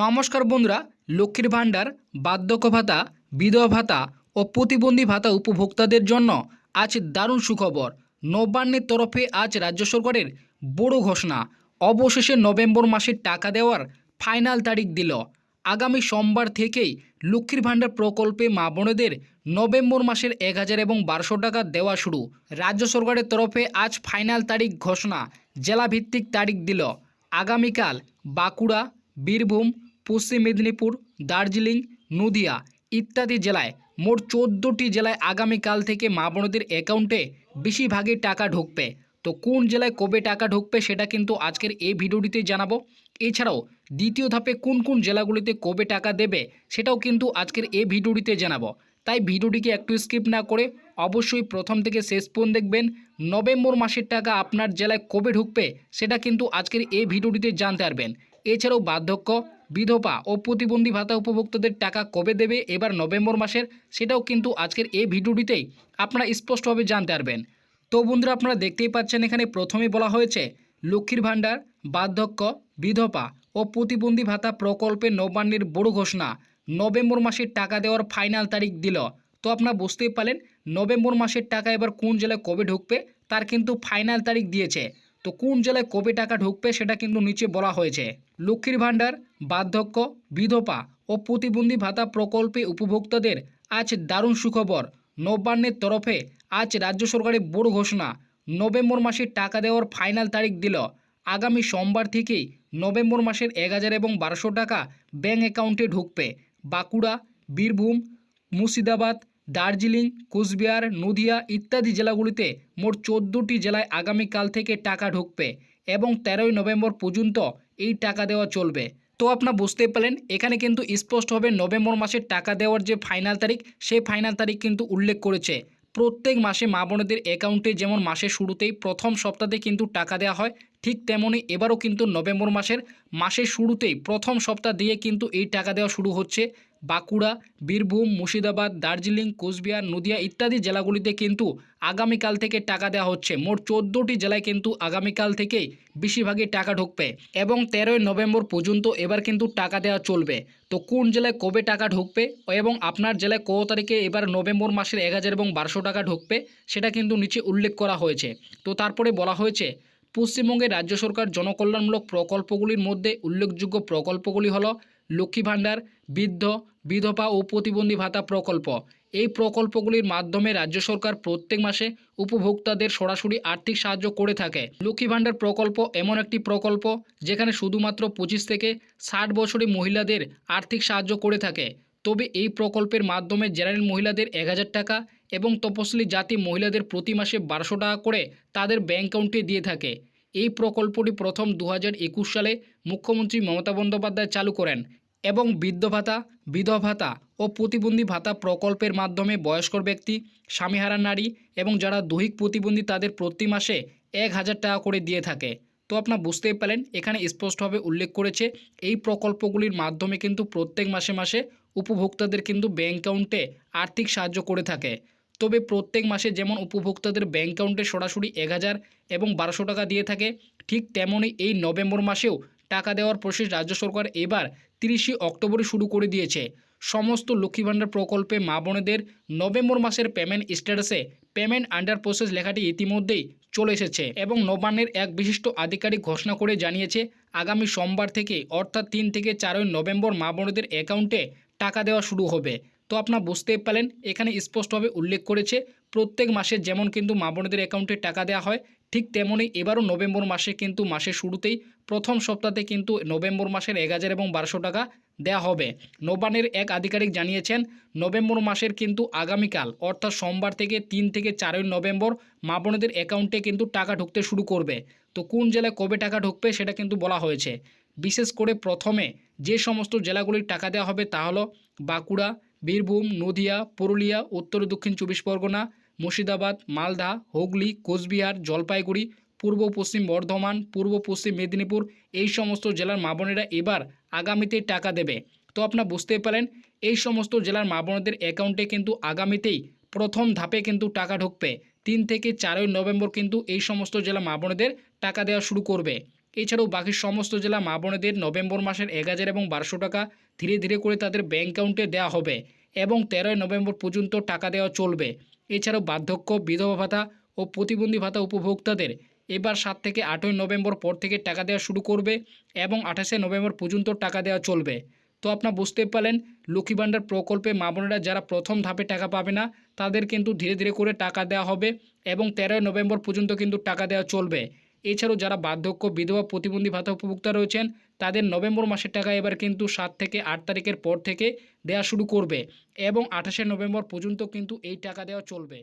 নমস্কার বন্ধুরা, লক্ষ্মীর ভাণ্ডার, বার্ধক্য ভাতা, বিধবা ভাতা ও প্রতিবন্ধী ভাতা উপভোক্তাদের জন্য আজ দারুণ সুখবর। নবান্নের তরফে আজ রাজ্য সরকারের বড় ঘোষণা। অবশেষে নভেম্বর মাসের টাকা দেওয়ার ফাইনাল তারিখ দিল। আগামী সোমবার থেকেই লক্ষ্মীর ভাণ্ডার প্রকল্পে মা বোনেদের নভেম্বর মাসের এক হাজার এবং বারোশো টাকা দেওয়া শুরু। রাজ্য সরকারের তরফে আজ ফাইনাল তারিখ ঘোষণা, জেলাভিত্তিক তারিখ দিল। আগামীকাল বাঁকুড়া, বীরভূম পশ্চিম মেদিনীপুর, দার্জিলিং, নদিয়া ইত্যাদি জেলায় মোট চোদ্দোটি জেলায় আগামীকাল থেকে মা বোনদের অ্যাকাউন্টে বেশিরভাগই টাকা ঢুকবে। তো কোন জেলায় কবে টাকা ঢুকবে সেটা কিন্তু আজকের এই ভিডিওটিতে জানাব। এছাড়াও দ্বিতীয় ধাপে কোন কোন জেলাগুলিতে কবে টাকা দেবে সেটাও কিন্তু আজকের এই ভিডিওটিতে জানাব। তাই ভিডিওটিকে একটু স্কিপ না করে অবশ্যই প্রথম থেকে শেষ পর্যন্ত দেখবেন। নভেম্বর মাসের টাকা আপনার জেলায় কবে ঢুকবে সেটা কিন্তু আজকের এই ভিডিওটিতে জানতে পারবেন। এছাড়াও বার্ধক্য বিধবা ও প্রতিবন্ধী ভাতা উপভোক্তাদের টাকা কবে দেবে এবার নভেম্বর মাসের সেটাও কিন্তু আজকের এই ভিডিওটিতেই আপনারা স্পষ্টভাবে জানতে পারবেন। তো বন্ধুরা, আপনারা দেখতেই পাচ্ছেন এখানে প্রথমেই বলা হয়েছে, লক্ষ্মীর ভাণ্ডার, বার্ধক্য, বিধবা ও প্রতিবন্ধী ভাতা প্রকল্পে নবান্নের বড় ঘোষণা। নভেম্বর মাসের টাকা দেওয়ার ফাইনাল তারিখ দিল। তো আপনারা বুঝতেই পারলেন, নভেম্বর মাসের টাকা এবার কোন জেলায় কবে ঢুকবে তার কিন্তু ফাইনাল তারিখ দিয়েছে। তো কোন জেলায় কবে টাকা ঢুকবে সেটা কিন্তু নিচে বলা হয়েছে। লক্ষ্মীর ভাণ্ডার, বার্ধক্য, বিধবা ও প্রতিবন্ধী ভাতা প্রকল্পে উপভোক্তাদের আজ দারুণ সুখবর। নবান্নের তরফে আজ রাজ্য সরকারের বড় ঘোষণা, নভেম্বর মাসের টাকা দেওয়ার ফাইনাল তারিখ দিল। আগামী সোমবার থেকেই নভেম্বর মাসের এক হাজার এবং বারোশো টাকা ব্যাঙ্ক অ্যাকাউন্টে ঢুকবে। বাঁকুড়া, বীরভূম, মুর্শিদাবাদ দার্জিলিং, কুচবিহার, নদিয়া ইত্যাদি জেলাগুলিতে মোট চোদ্দোটি জেলায় আগামীকাল থেকে টাকা ঢুকবে এবং তেরোই নভেম্বর পর্যন্ত এই টাকা দেওয়া চলবে। তো আপনারা বুঝতে পেলেন এখানে কিন্তু স্পষ্টভাবে নভেম্বর মাসের টাকা দেওয়ার যে ফাইনাল তারিখ, সেই ফাইনাল তারিখ কিন্তু উল্লেখ করেছে। প্রত্যেক মাসে মা বোনেদের অ্যাকাউন্টে যেমন মাসের শুরুতেই প্রথম সপ্তাহে কিন্তু টাকা দেওয়া হয়, ঠিক তেমনই এবারও কিন্তু নভেম্বর মাসের মাসের শুরুতেই প্রথম সপ্তাহ দিয়ে কিন্তু এই টাকা দেওয়া শুরু হচ্ছে। বাঁকুড়া, বীরভূম, মুর্শিদাবাদ, দার্জিলিং, কোচবিহার, নদিয়া ইত্যাদি জেলাগুলিতে কিন্তু আগামীকাল থেকে টাকা দেওয়া হচ্ছে। মোট চোদ্দোটি জেলায় কিন্তু আগামীকাল থেকেই বেশিরভাগই টাকা ঢুকবে এবং তেরোই নভেম্বর পর্যন্ত এবার কিন্তু টাকা দেওয়া চলবে। তো কোন জেলায় কবে টাকা ঢুকবে এবং আপনার জেলায় কত তারিখে এবার নভেম্বর মাসের এক হাজার এবং বারোশো টাকা ঢুকবে সেটা কিন্তু নিচে উল্লেখ করা হয়েছে। তো তারপরে বলা হয়েছে পশ্চিমবঙ্গের রাজ্য সরকার জনকল্যাণমূলক প্রকল্পগুলির মধ্যে উল্লেখযোগ্য প্রকল্পগুলি হলো লক্ষ্মী ভাণ্ডার, বৃদ্ধ বিধবা ও প্রতিবন্ধী ভাতা প্রকল্প। এই প্রকল্পগুলির মাধ্যমে রাজ্য সরকার প্রত্যেক মাসে উপভোক্তাদের সরাসরি আর্থিক সাহায্য করে থাকে। লক্ষ্মী ভাণ্ডার প্রকল্প এমন একটি প্রকল্প যেখানে শুধুমাত্র পঁচিশ থেকে ষাট বছরী মহিলাদের আর্থিক সাহায্য করে থাকে। তবে এই প্রকল্পের মাধ্যমে জেনারেল মহিলাদের এক হাজার টাকা এবং তপশিলি জাতি মহিলাদের প্রতি মাসে বারোশো টাকা করে তাদের ব্যাঙ্ক অ্যাকাউন্টে দিয়ে থাকে। এই প্রকল্পটি প্রথম দু হাজার একুশ সালে মুখ্যমন্ত্রী মমতা বন্দ্যোপাধ্যায় চালু করেন। এবং বৃদ্ধ ভাতা, বিধবা ভাতা ও প্রতিবন্ধী ভাতা প্রকল্পের মাধ্যমে বয়স্ক ব্যক্তি, স্বামীহারা নারী এবং যারা দৈহিক প্রতিবন্ধী তাদের প্রতি মাসে এক হাজার টাকা করে দিয়ে থাকে। তো আপনারা বুঝতেই পারেন এখানে স্পষ্টভাবে উল্লেখ করেছে, এই প্রকল্পগুলির মাধ্যমে কিন্তু প্রত্যেক মাসে মাসে উপভোক্তাদের কিন্তু ব্যাঙ্ক অ্যাকাউন্টে আর্থিক সাহায্য করে থাকে। তবে প্রত্যেক মাসে যেমন উপভোক্তাদের ব্যাঙ্ক অ্যাকাউন্টে সরাসরি এক হাজার এবং বারোশো টাকা দিয়ে থাকে, ঠিক তেমনই এই নভেম্বর মাসেও টাকা দেওয়ার প্রসেস রাজ্য সরকার এবার তিরিশে অক্টোবরে শুরু করে দিয়েছে। সমস্ত লক্ষ্মী ভাণ্ডার প্রকল্পে মা বোনেদের নভেম্বর মাসের পেমেন্ট স্ট্যাটাসে পেমেন্ট আন্ডার প্রসেস লেখাটি ইতিমধ্যেই চলে এসেছে এবং নবান্নের এক বিশিষ্ট আধিকারিক ঘোষণা করে জানিয়েছে, আগামী সোমবার থেকে অর্থাৎ তিন থেকে চারই নভেম্বর মা বোনেদের অ্যাকাউন্টে টাকা দেওয়া শুরু হবে। তো আপনারা বুঝতেই পারলেন, এখানে স্পষ্টভাবে উল্লেখ করেছে, প্রত্যেক মাসে যেমন কিন্তু মা বোনেদের অ্যাকাউন্টে টাকা দেওয়া হয় ঠিক তেমনই এবারও নভেম্বর মাসে কিন্তু মাসের শুরুতেই প্রথম সপ্তাহে কিন্তু নভেম্বর মাসের এক হাজার এবং বারোশো টাকা দেওয়া হবে। নবান্নের এক আধিকারিক জানিয়েছেন, নভেম্বর মাসের কিন্তু আগামীকাল, অর্থাৎ সোমবার থেকে তিন থেকে চারই নভেম্বর মা অ্যাকাউন্টে কিন্তু টাকা ঢুকতে শুরু করবে। তো কোন জেলায় কবে টাকা ঢুকবে সেটা কিন্তু বলা হয়েছে। বিশেষ করে প্রথমে যে সমস্ত জেলাগুলির টাকা দেওয়া হবে তা হলো বাঁকুড়া, বীরভূম, নদিয়া, পুরুলিয়া, উত্তর দক্ষিণ চব্বিশ পরগনা মুর্শিদাবাদ, মালদা, হুগলি, কোচবিহার, জলপাইগুড়ি, পূর্ব পশ্চিম বর্ধমান, পূর্ব পশ্চিম মেদিনীপুর এই সমস্ত জেলার মা বোনেরা এবার আগামীতে টাকা দেবে। তো আপনারা বুঝতে পারেন, এই সমস্ত জেলার মা বোনদের অ্যাকাউন্টে কিন্তু আগামীতেই প্রথম ধাপে কিন্তু টাকা ঢুকবে। তিন থেকে চারই নভেম্বর কিন্তু এই সমস্ত জেলা মা বোনেদের টাকা দেওয়া শুরু করবে। এছাড়াও বাকি সমস্ত জেলা মা বোনেদের নভেম্বর মাসের এক হাজার এবং বারোশো টাকা ধীরে ধীরে করে তাদের ব্যাঙ্ক অ্যাকাউন্টে দেওয়া হবে। এবং তেরোই নভেম্বর পর্যন্ত টাকা দেওয়া চলবে। এছাড়াও বার্ধক্য, বিধবা ভাতা ও প্রতিবন্ধী ভাতা উপভোক্তাদের এবার সাত থেকে আটই নভেম্বর পর থেকে টাকা দেওয়া শুরু করবে এবং আঠাশে নভেম্বর পর্যন্ত টাকা দেওয়া চলবে। তো আপনার বুঝতে পারলেন, লক্ষ্মী ভাণ্ডার প্রকল্পে মা বোনেরা যারা প্রথম ধাপে টাকা পাবে না, তাদের কিন্তু ধীরে ধীরে করে টাকা দেওয়া হবে এবং তেরোই নভেম্বর পর্যন্ত কিন্তু টাকা দেওয়া চলবে। এছাড়াও যারা বার্ধক্য, বিধবা, প্রতিবন্ধী ভাতা উপভোক্তা রয়েছেন, তাদের নভেম্বর মাসের টাকা এবার কিন্তু সাত থেকে আট তারিখের পর থেকে দেওয়া শুরু করবে এবং আঠাশে নভেম্বর পর্যন্ত কিন্তু এই টাকা দেওয়া চলবে।